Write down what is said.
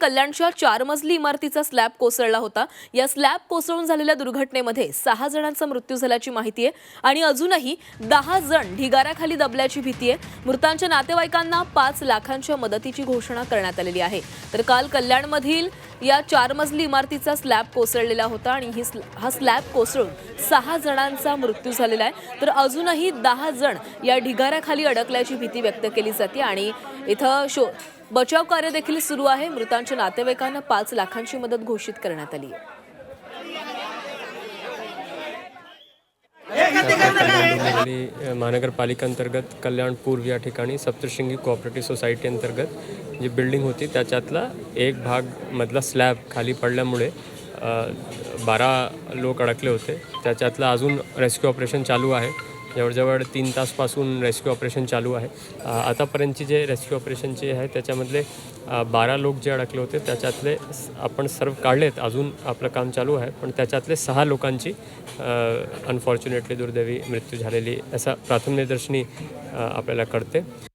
कल्याणच्या चार मजली इमारतीचा स्लॅब कोसळला होता. या स्लॅब कोसळून झालेल्या दुर्घटनेमध्ये सहा जणांचा मृत्यू झाल्याची माहिती आहे आणि अजूनही दहा जण ढिगाऱ्याखाली दबल्याची भीती आहे. मृतांच्या नातेवाईकांना पाच लाखांच्या मदतीची घोषणा करण्यात आलेली आहे. तर काल कल्याणमधील या चार मजली इमारतीचा स्लॅब कोसळलेला होता आणि ही हा स्लॅब कोसळून सहा जणांचा मृत्यू झालेला आहे. तर अजूनही दहा जण या ढिगाऱ्याखाली अडकल्याची भीती व्यक्त केली जाते आणि इथं शो बचाव कार्य देखील सुरू आहे. मृतांच्या नातेवाईकांना पाच लाखांची मदत घोषित करण्यात आली आहे. महानगरपालिका अंतर्गत कल्याण पूर्व या ठिकाणी सप्तशृंगी कोऑपरेटिव्ह सोसायटी अंतर्गत जी बिल्डिंग होती त्याच्यातला एक भाग मधला स्लॅब खाली पडल्यामुळे बारा लोक अडकले होते. त्याच्यातलं अजून रेस्क्यू ऑपरेशन चालू आहे. जवळजवळ तीन तासपासून रेस्क्यू ऑपरेशन चालू आहे. आतापर्यंतची जे रेस्क्यू ऑपरेशनचे आहे त्याच्यामधले बारा लोक जे अडकले होते त्याच्यातले स- आपण सर्व काढलेत. अजून आपलं काम चालू आहे पण त्याच्यातले सहा लोकांची अनफॉर्च्युनेटली दुर्दैवी मृत्यू झालेली असा प्राथमिक निदर्शनी आपल्याला कळते.